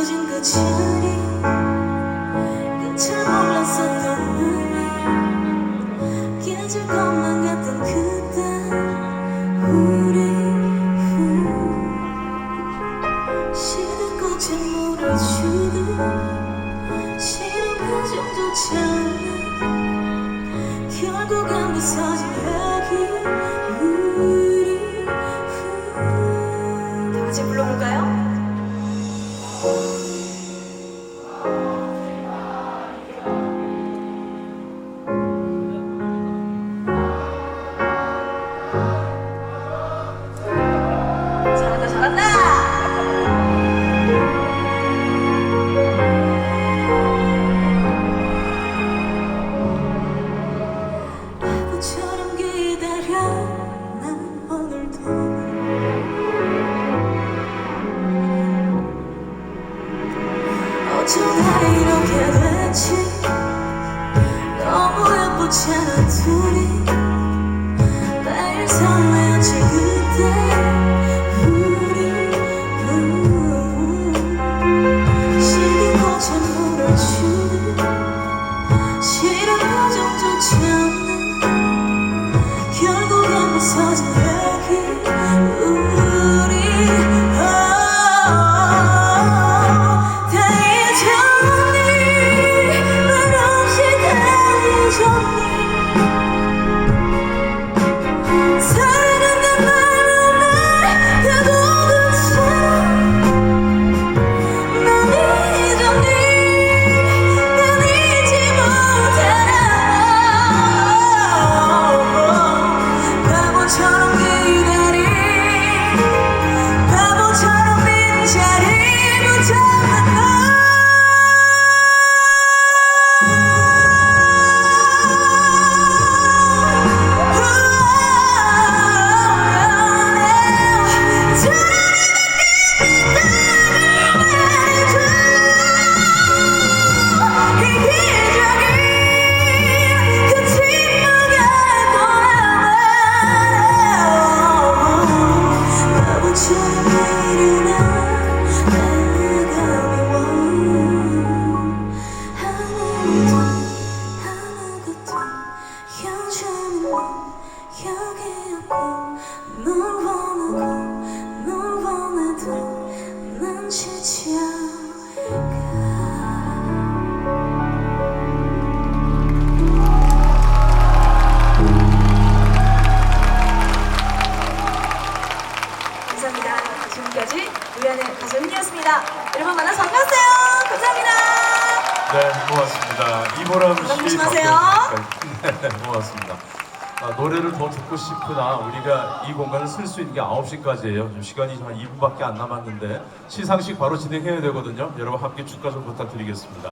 지워진 그 자리 끝을 몰랐었던 우리 깨질 것만 같던 그때 우리 시들꽃에 물을 주듯 싫은 감정조차 않는 결국 안 부서진 얘기 우리 어쩌다 이렇게 됐지. 너무 예쁘잖아 둘이? 매일 설레었지 그때 감사합니다. 지금까지 우연의 가수 은이었습니다. 여러분 만나서 반갑어요. 감사합니다. 네, 고맙습니다. 이보람 씨. 건강 조심하세요. 네, 고맙습니다. 아, 노래를 더 듣고 싶으나 우리가 이 공간을 쓸 수 있는 게 9시까지예요. 지금 시간이 한 2분밖에 안 남았는데 시상식 바로 진행해야 되거든요. 여러분 함께 축하 좀 부탁드리겠습니다.